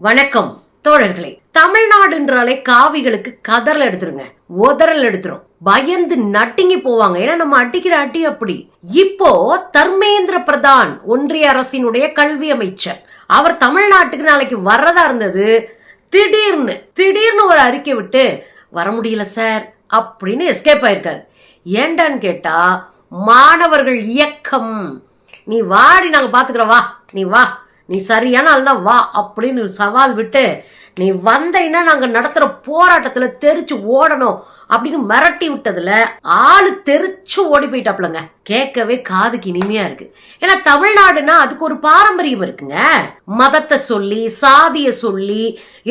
வணக்கம். தோழர்களே தமிழ்நாடுன்றாலே காவிகளுக்கு கதறல் எடுத்துருங்க. உதறல் எடுத்துரும். பயந்து நட்டுங்கி போவாங்க. ஏன்னா நம்ம அடிக்கிற அடி அப்படி. இப்போ தர்மேந்திர பிரதான் ஒன்றிய அரசினுடைய கல்வி அமைச்சர். அவர் தமிழ்நாட்டுக்கு நாளைக்கு வர்றதா இருந்தது திடீர்னு திடீர்னு ஒரு அறிக்கை விட்டு வர முடியல சார் அப்படின்னு எஸ்கேப் ஆயிருக்காரு. ஏண்டான்னு கேட்டா மாணவர்கள் இயக்கம். நீ வாடி நாங்க பாத்துக்கிறோம் வா நீ வா. நீ சரியான ஆள்னா வா அப்படின்னு சவால் விட்டு நீ வந்தீன்னா நாங்கள் நடத்துகிற போராட்டத்தில் தெரிச்சு ஓடணும் அப்படின்னு மிரட்டி விட்டதுல ஆளு தெரிச்சு ஓடி போயிட்டாப்லங்க. கேட்கவே காதுக்கு இனிமையா இருக்கு. ஏன்னா தமிழ்நாடுனா அதுக்கு ஒரு பாரம்பரியம் இருக்குங்க. மதத்தை சொல்லி சாதிய சொல்லி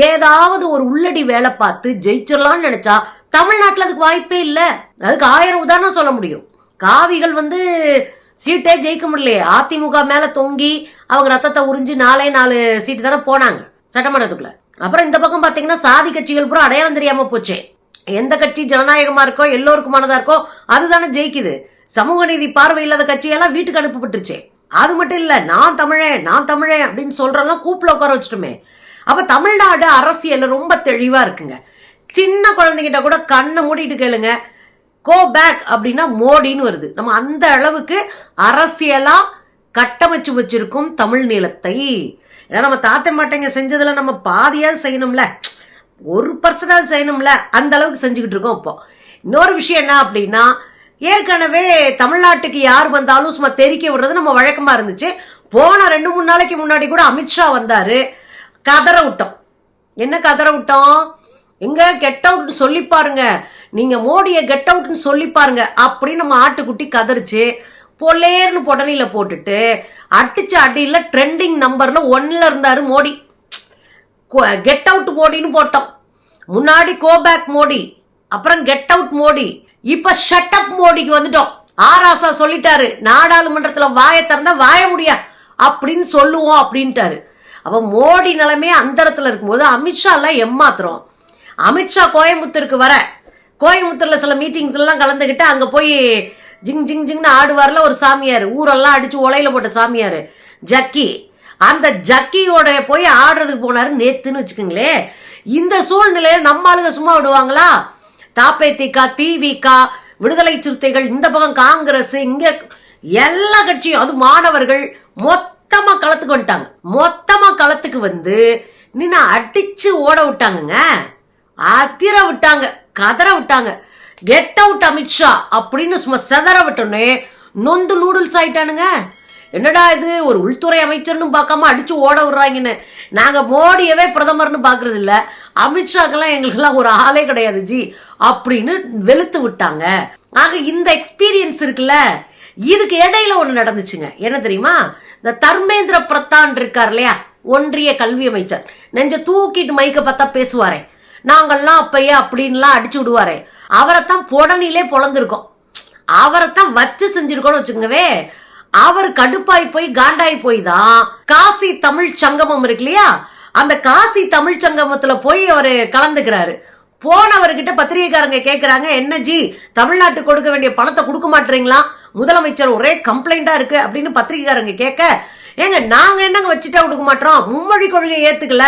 ஏதாவது ஒரு உள்ளடி வேலை பார்த்து ஜெயிச்சிடலாம்னு நினைச்சா தமிழ்நாட்டில் அதுக்கு வாய்ப்பே இல்லை. அதுக்கு ஆயிரம் உதாரணம் சொல்ல முடியும். காவிகள் வந்து சீட்டே ஜெயிக்க முடியலையே. அதிமுக மேல தொங்கி அவங்க ரத்தத்தை உறிஞ்சு நாலே நாலு சீட்டு தானே போனாங்க சட்டமன்றத்துக்குள்ள. அப்புறம் இந்த பக்கம் பாத்தீங்கன்னா சாதி கட்சிகள் பூரா அடையாளம் தெரியாம போச்சே. எந்த கட்சி ஜனநாயகமா இருக்கோ எல்லோருக்குமானதா இருக்கோ அதுதானே ஜெயிக்குது. சமூக நீதி பார்வை இல்லாத கட்சியெல்லாம் வீட்டுக்கு அனுப்பப்பட்டுருச்சு. அது மட்டும் இல்ல நான் தமிழன் நான் தமிழன் அப்படின்னு சொல்றெல்லாம் கூப்பில் உட்கார வச்சுட்டுமே. அப்ப தமிழ்நாடு அரசியல் ரொம்ப தெளிவா இருக்குங்க. சின்ன குழந்தைகிட்ட கூட கண்ணை மூடிட்டு கேளுங்க. கோ பேக் அப்படின்னா மோடின்னு வருது. நம்ம அந்த அளவுக்கு அரசியலா கட்டமைச்சு வச்சிருக்கோம் தமிழ் நிலத்தை ஏன்னா நம்ம தாத்த மாட்டேங்க செஞ்சதுல நம்ம பாதியாவது செய்யணும்ல. ஒரு பர்சனாவது செய்யணும்ல. அந்த அளவுக்கு செஞ்சுக்கிட்டு இருக்கோம் இப்போ. இன்னொரு விஷயம் என்ன அப்படின்னா ஏற்கனவே தமிழ்நாட்டுக்கு யார் வந்தாலும் சும்மா தெரிக்க விடுறது நம்ம வழக்கமாக இருந்துச்சு. போன ரெண்டு மூணு நாளைக்கு முன்னாடி கூட அமித்ஷா வந்தார். கதற விட்டோம். என்ன கதற விட்டோம்? எங்க கெட் அவுட்னு சொல்லி பாருங்க. நீங்க மோடியை கெட் அவுட்னு சொல்லி பாருங்க. அப்படின்னு நம்ம ஆட்டுக்குட்டி கதறிச்சு பொலேர்னு பொடனில போட்டுட்டு அடிச்ச அடியில் ட்ரெண்டிங் நம்பர்ல ஒன்ல இருந்தாரு மோடி. கெட் அவுட் மோடின்னு போட்டோம். முன்னாடி கோபேக் மோடி அப்புறம் கெட் அவுட் மோடி. இப்ப ஷட்டப் மோடிக்கு வந்துட்டோம். ஆராசா சொல்லிட்டாரு நாடாளுமன்றத்தில் வாயை திறந்தா வாய முடியா? அப்படின்னு சொல்லுவோம் அப்படின்ட்டாரு. அப்போ மோடி நிலைமை அந்த இடத்துல இருக்கும்போது அமித்ஷாலாம் எம்மாத்திரம் அமித்ஷா கோயம்புத்தூருக்கு வர. கோயம்புத்தூர்ல சில மீட்டிங்ஸ் எல்லாம் கலந்துக்கிட்டு அங்க போய் ஜிங் ஜிங் ஜிங்னு ஆடுவார்ல ஒரு சாமியார். ஊரெல்லாம் அடிச்சு ஒலையில் போட்ட சாமியார். ஜக்கி. அந்த ஜக்கியோட போய் ஆடுறதுக்கு போனாரு நேத்துன்னு வச்சுக்கோங்களேன் இந்த சூழ்நிலையில நம்ம ஆளுங்க சும்மா விடுவாங்களா? தாப்பேத்திகா திவிகா விடுதலை சிறுத்தைகள் இந்த பக்கம் காங்கிரஸ் இங்க எல்லா கட்சியும் அது மாணவர்கள் மொத்தமா களத்துக்கு வந்துட்டாங்க. மொத்தமா களத்துக்கு வந்து நின்று அடிச்சு ஓட விட்டாங்கங்க. அதிர விட்டாங்க கதற விட்டாங்க கெட் அவுட் அமித்ஷா அப்படின்னு சும்மா செதற விட்டோன்னே நொந்து நூடுல்ஸ் ஆயிட்டானுங்க. என்னடா இது ஒரு உள்துறை அமைச்சர்னு பார்க்காம அடிச்சு ஓட விடுறாங்கன்னு. நாங்க மோடியவே பிரதமர்னு பாக்குறது இல்ல அமித்ஷாக்கெல்லாம் எங்களுக்கெல்லாம் ஒரு ஆளே கிடையாது ஜி அப்படின்னு வெளுத்து விட்டாங்க. ஆக இந்த எக்ஸ்பீரியன்ஸ் இருக்குல்ல இதுக்கு இடையில ஒண்ணு நடந்துச்சுங்க. என்ன தெரியுமா? இந்த தர்மேந்திர பிரதான் இருக்கார் இல்லையா? ஒன்றிய கல்வி அமைச்சர். நெஞ்ச தூக்கிட்டு மைக்க பார்த்தா பேசுவாரே. நாங்கள்லாம் அப்பயே அப்படின்லாம் அடிச்சு விடுவாரு. அவரைத்தான் புடனிலே பொழந்திருக்கோம் அவரைத்தான் வச்சு செஞ்சிருக்கோம்னு வச்சுக்கவே அவர் கடுப்பாய் போய் காண்டாய் போய் தான் காசி தமிழ் சங்கமம் இருக்கு இல்லையா? அந்த காசி தமிழ் சங்கமத்துல போய் அவரு கலந்துக்கிறாரு. போனவர்கிட்ட பத்திரிகைக்காரங்க கேட்குறாங்க என்ன ஜி தமிழ்நாட்டுக்கு கொடுக்க வேண்டிய பணத்தை கொடுக்க மாட்டீங்களா? முதலமைச்சர் ஒரே கம்ப்ளைண்டா இருக்கு அப்படின்னு பத்திரிகைக்காரங்க கேட்க ஏங்க நாங்க என்னங்க வச்சுட்டா கொடுக்க மாட்டோம்? மும்மொழி கொள்கை ஏத்துக்கல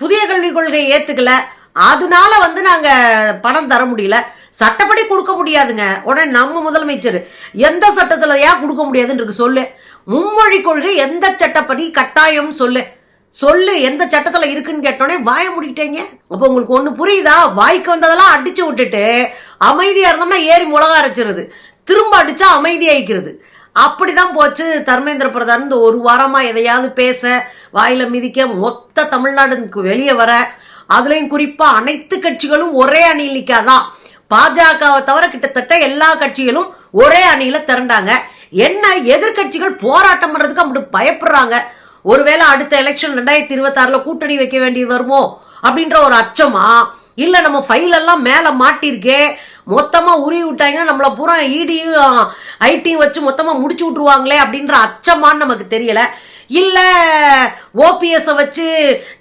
புதிய கல்விக் கொள்கை ஏத்துக்கல அதனால வந்து நாங்கள் பணம் தர முடியல. சட்டப்படி கொடுக்க முடியாதுங்க. உடனே நம்ம முதலமைச்சர் எந்த சட்டத்தில் ஏன் கொடுக்க முடியாதுன்னு இருக்கு சொல்லு. மும்மொழி கொள்கை எந்த சட்டப்படி கட்டாயம் சொல்லு. சொல்லு எந்த சட்டத்தில் இருக்குன்னு கேட்டோடனே வாய முடிக்கிட்டேங்க. அப்போ உங்களுக்கு ஒன்று புரியுதா? வாய்க்கு வந்ததெல்லாம் அடித்து விட்டுட்டு அமைதியாக இருந்தோம்னா ஏறி மிளகா அரைச்சிருது. திரும்ப அடித்தா அமைதியாகிக்கிறது அப்படி தான் போச்சு தர்மேந்திர பிரதான். இந்த ஒரு வாரமாக எதையாவது பேச வாயில மிதிக்க மொத்த தமிழ்நாடுக்கு வெளியே வர அதுலேயும் குறிப்பாக அனைத்து கட்சிகளும் ஒரே அணியில் நிற்காதான் பாஜகவை தவிர கிட்டத்தட்ட எல்லா கட்சிகளும் ஒரே அணியில் திரண்டாங்க. என்ன எதிர்க்கட்சிகள் போராட்டம் பண்ணுறதுக்கு அப்படி பயப்படுறாங்க? ஒருவேளை அடுத்த எலெக்ஷன் ரெண்டாயிரத்தி இருபத்தாறில் கூட்டணி வைக்க வேண்டியது வருமோ? அப்படின்ற ஒரு அச்சமா? இல்லை நம்ம ஃபைலெல்லாம் மேலே மாட்டிருக்கே மொத்தமாக உருவி விட்டாங்கன்னா நம்மளை பூரா இடியும் ஐடியும் வச்சு மொத்தமாக முடிச்சு விட்ருவாங்களே அப்படின்ற அச்சமான்னு நமக்கு தெரியலை. இல்ல ஓபிஎஸ் வச்சு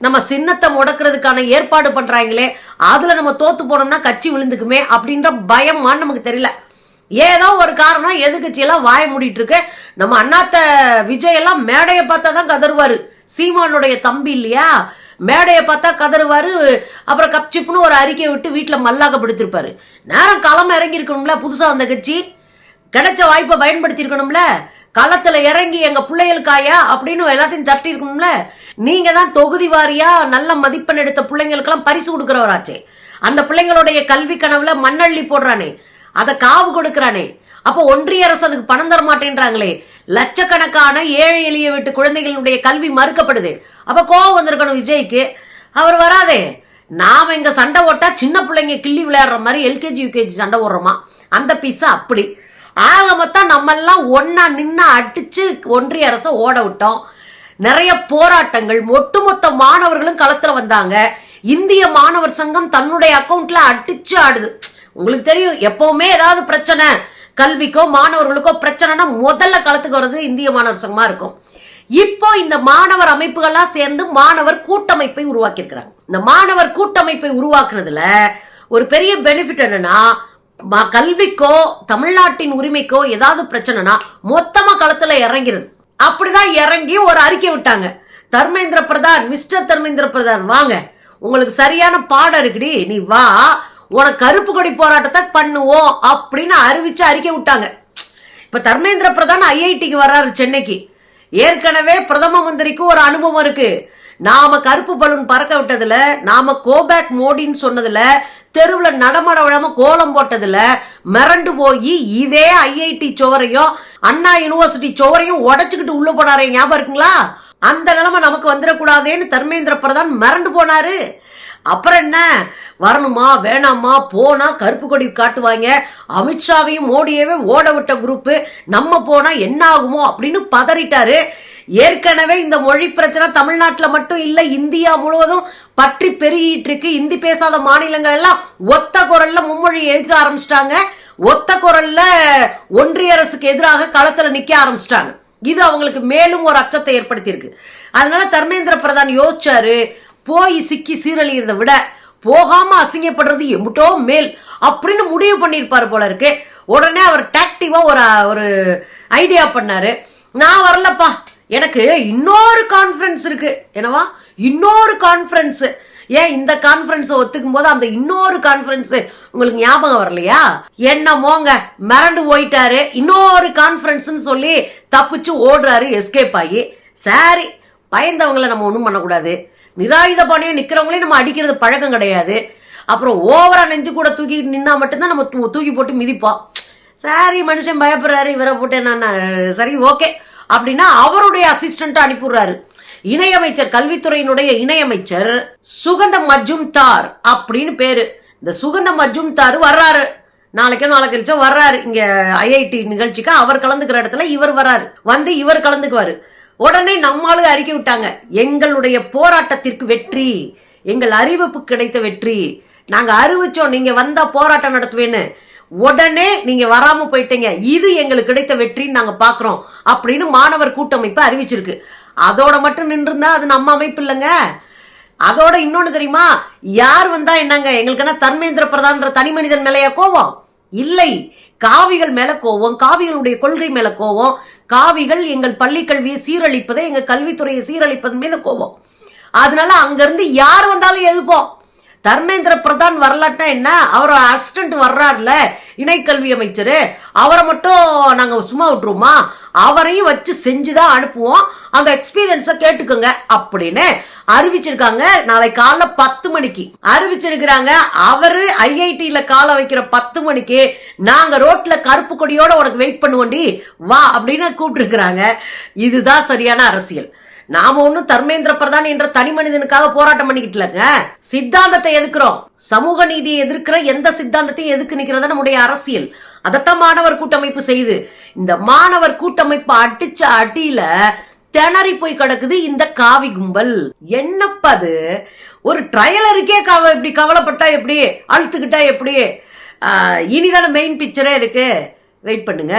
நம்ம சின்னத்தை முடக்கிறதுக்கான ஏற்பாடு பண்றாங்களே அதுல நம்ம தோத்து போனோம்னா கட்சி விழுந்துக்குமே அப்படின்ற பயமான்னு நமக்கு தெரியல. ஏதோ ஒரு காரணம் எதிர்கட்சியெல்லாம் வாய மூடிட்டு இருக்கு நம்ம அண்ணாத்த விஜய் எல்லாம் மேடையை பார்த்தா தான் கதறுவாரு. சீமானுடைய தம்பி இல்லையா? மேடையை பார்த்தா கதறுவாரு. அப்புறம் கப்சிப்புன்னு ஒரு அறிக்கையை விட்டு வீட்டில் மல்லாக படுத்திருப்பாரு நேரம் களம் இறங்கியிருக்கணும்ல புதுசாக வந்த கட்சி. கிடைச்ச வாய்ப்பை பயன்படுத்தியிருக்கணும்ல. களத்துல இறங்கி எங்க பிள்ளைகளுக்காயா அப்படின்னு எல்லாத்தையும் தட்டி இருக்கணும்ல? நீங்க தான் தொகுதி வாரியா நல்ல மதிப்பெண் எடுத்த பிள்ளைங்களுக்கெல்லாம் பரிசு கொடுக்குறவராச்சே. அந்த பிள்ளைங்களுடைய கல்வி கனவுல மண்ணள்ளி போடுறானே. அதை காவு கொடுக்கறானே. அப்போ ஒன்றிய அரசு அதுக்கு பணம் தர மாட்டேன்றாங்களே. லட்சக்கணக்கான ஏழை எளிய வீட்டு குழந்தைகளுடைய கல்வி மறுக்கப்படுது. அப்ப கோவம் வந்திருக்கணும் விஜய்க்கு. அவர் வராதே. நாம இங்க சண்டை ஓட்டா சின்ன பிள்ளைங்க கிள்ளி விளையாடுற மாதிரி எல்கேஜி யூகேஜி சண்டை ஓடுறோமா அந்த பீஸா அப்படி. ஆக மொத்தம் நம்ம எல்லாம் ஒன்னா நின்று அடிச்சு ஒன்றிய அரசை ஓட விட்டோம். நிறைய போராட்டங்கள் ஒட்டுமொத்த மாணவர்களும் களத்துல வந்தாங்க. இந்திய மாணவர் சங்கம் தன்னுடைய அக்கௌண்ட்ல அடிச்சு ஆடுது. உங்களுக்கு தெரியும் எப்பவுமே ஏதாவது பிரச்சனை கல்விக்கோ மாணவர்களுக்கோ பிரச்சனைனா முதல்ல களத்துக்கு வர்றது இந்திய மாணவர் சங்கமா இருக்கும். இப்போ இந்த மாணவர் அமைப்புகள்லாம் சேர்ந்து மாணவர் கூட்டமைப்பை உருவாக்கியிருக்கிறாங்க. இந்த மாணவர் கூட்டமைப்பை உருவாக்குனதுல ஒரு பெரிய பெனிஃபிட் என்னன்னா கல்விக்கோ தமிழ்நாட்டின் உரிமைக்கோ ஏதாவது பிரச்சனைனா மொத்தமா களத்துல இறங்கிறது அப்படிதான் இறங்கி ஒரு அறிக்கை விட்டாங்க. தர்மேந்திர பிரதான் மிஸ்டர் தர்மேந்திர பிரதான் வாங்க. உங்களுக்கு சரியான பாடம் இருக்குடி நீ வா. உனக்கு கருப்பு கொடி போராட்டத்தை பண்ணுவோம் அப்படின்னு அறிவிச்சு அறிக்கை விட்டாங்க. இப்ப தர்மேந்திர பிரதான் ஐஐடிக்கு வர்றாரு சென்னைக்கு. ஏற்கனவே பிரதம மந்திரிக்கு ஒரு அனுபவம் இருக்கு. நாம கருப்பு பலூன் பறக்க விட்டதுல நாம கோபேக் மோடின்னு சொன்னதுல தெருவில் நடமாட கோலம் போட்டதுல மிரண்டு போய் இதே ஐஐடி சுவரையும் அண்ணா யூனிவர்சிட்டி சுவரையும் உடச்சிக்கிட்டு உள்ள போனாரே ஞாபகம் இருக்குங்களா? அந்த நிலைமை நமக்கு வந்துடக்கூடாதேன்னு தர்மேந்திர பிரதான் மிரண்டு போனாரு. அப்புறம் என்ன? வரணுமா வேணாமா போனா கருப்பு கொடி காட்டுவாங்க. அமித்ஷாவையும் மோடியவே ஓட விட்ட குரூப்பு நம்ம போனா என்ன ஆகுமோ அப்படின்னு பதறிட்டாரு. ஏற்கனவே இந்த மொழி பிரச்சனை தமிழ்நாட்டில் மட்டும் இல்லை இந்தியா முழுவதும் பற்றி பெருகிட்டு இருக்கு. இந்தி பேசாத மாநிலங்கள் எல்லாம் ஒத்த குரல்ல மும்மொழி எதிர்க்க ஆரம்பிச்சிட்டாங்க. ஒத்த குரல்ல ஒன்றிய அரசுக்கு எதிராக களத்துல நிக்க ஆரம்பிச்சிட்டாங்க. இது அவங்களுக்கு மேலும் ஒரு அச்சத்தை ஏற்படுத்தியிருக்கு. அதனால தர்மேந்திர பிரதான் யோசிச்சாரு போய் சிக்கி சீரழியதை விட போகாம அசிங்கப்படுறது எம்புட்டோ மேல் அப்படின்னு முடிவு பண்ணியிருப்பாரு போல இருக்கு. உடனே அவர் டாக்டிவா ஒரு ஒரு ஐடியா பண்ணாரு. நான் வரலப்பா எனக்கு இன்னொரு கான்ஃபரன்ஸ் இருக்கு. என்னவா? இன்னொரு கான்ஃபரன்ஸ் ஏன் இந்த கான்ஃபரன்ஸை ஒத்துக்கும் போது அந்த இன்னொரு கான்ஃபரன்ஸ் உங்களுக்கு ஞாபகம் வரலையா? என்னமோங்க மிரண்டு போயிட்டாரு. இன்னொரு கான்ஃபரன்ஸ்னு சொல்லி தப்பிச்சு ஓடுறாரு எஸ்கேப் ஆகி. சரி பயந்தவங்கள நம்ம ஒன்றும் பண்ணக்கூடாது. நிராயுத பாணியாக நிற்கிறவங்களையும் நம்ம அடிக்கிறது பழக்கம் கிடையாது. அப்புறம் ஓவரா நெஞ்சு கூட தூக்கிட்டு நின்னா மட்டும்தான் நம்ம தூ- தூக்கி போட்டு மிதிப்போம். சரி மனுஷன் பயப்படுறாரு இவரை போட்டு என்ன சரி ஓகே அப்படின்னா அவருடைய அசிஸ்டன்ட் அனுப்பிடுறாரு இணையமைச்சர் கல்வித்துறையினுடைய இணையமைச்சர் சுகந்த மஜும்தார் அப்படின்னு பேரு. இந்த சுகந்த மஜும்தார் வர்றாரு. நாளைக்கோ நாளை கழிச்சோ வர்றாரு. இங்க ஐஐடி நிகழ்ச்சிக்கு அவர் கலந்துக்கிற இடத்துல இவர் வர்றாரு. வந்து இவர் கலந்துக்குவாரு. உடனே நம்மளும் அறிக்கை விட்டாங்க. எங்களுடைய போராட்டத்திற்கு வெற்றி. எங்கள் அறிவிப்பு கிடைத்த வெற்றி. நாங்க அறிவிச்சோம். நீங்க வந்தா போராட்டம் நடத்துவேன்னு. உடனே நீங்க வராம போயிட்டீங்க. இது எங்களுக்கு கிடைத்த வெற்றின்னு நாங்க பாக்குறோம் அப்படின்னு மாணவர் கூட்டமைப்பு அறிவிச்சிருக்கு. அதோட மட்டும் நின்றுருந்தா அது நம்ம அமைப்பு இல்லைங்க. அதோட இன்னொன்னு தெரியுமா? யார் வந்தா என்னங்க? எங்களுக்கு என்ன தர்மேந்திர பிரதான்ற தனி மனிதன் மேலயா கோவம்? இல்லை. காவிகள் மேல கோவம் காவிகளுடைய கொள்கை மேல கோவம் காவிகள் எங்கள் பள்ளி கல்வியை சீரழிப்பதை எங்க கல்வித்துறையை சீரழிப்பது மீது கோவம். அதனால அங்கிருந்து யார் வந்தாலும் எழுப்போம். தர்மேந்திர பிரதான் வரலாட்டா என்ன? அவர் அசிஸ்டன்ட் வர்றாருல இணைக்கல்வி அமைச்சர். அவரை மட்டும் நாங்கள் சும்மா விட்டுருவோமா? அவரையும் வச்சு செஞ்சு தான் அனுப்புவோம். அந்த எக்ஸ்பீரியன்ஸை கேட்டுக்கோங்க அப்படின்னு அறிவிச்சிருக்காங்க. நாளை காலைல பத்து மணிக்கு. அறிவிச்சிருக்கிறாங்க. அவரு ஐஐடியில காலை வைக்கிற பத்து மணிக்கு நாங்க ரோட்ல கருப்பு கொடியோட உனக்கு வெயிட் பண்ணுவோண்டி. வா அப்படின்னு கூப்பிட்டுருக்குறாங்க. இதுதான் சரியான அரசியல். நாம ஒண்ணும் தர்மேந்திர பிரதான் என்ற தனி மனிதனுக்காக போராட்டம் பண்ணிக்கிட்டு சித்தாந்தத்தை எதுக்குறோம்? சமூக நீதியை எதிர்க்கிற எந்த சித்தாந்தத்தையும் எதுக்கு நிக்கிறதா? நம்முடைய அரசியல். அதைத்தான் மாணவர் கூட்டமைப்பு செய்யுது. இந்த மாணவர் கூட்டமைப்பு அடிச்ச அடியில திணறி போய் கிடக்குது இந்த காவி கும்பல். என்னப்பா அது? ஒரு ட்ரையலருக்கே கவ இப்படி கவலைப்பட்டா எப்படி? அழுத்துக்கிட்டா எப்படி? இனிதான மெயின் பிக்சரே இருக்கு. வெயிட் பண்ணுங்க.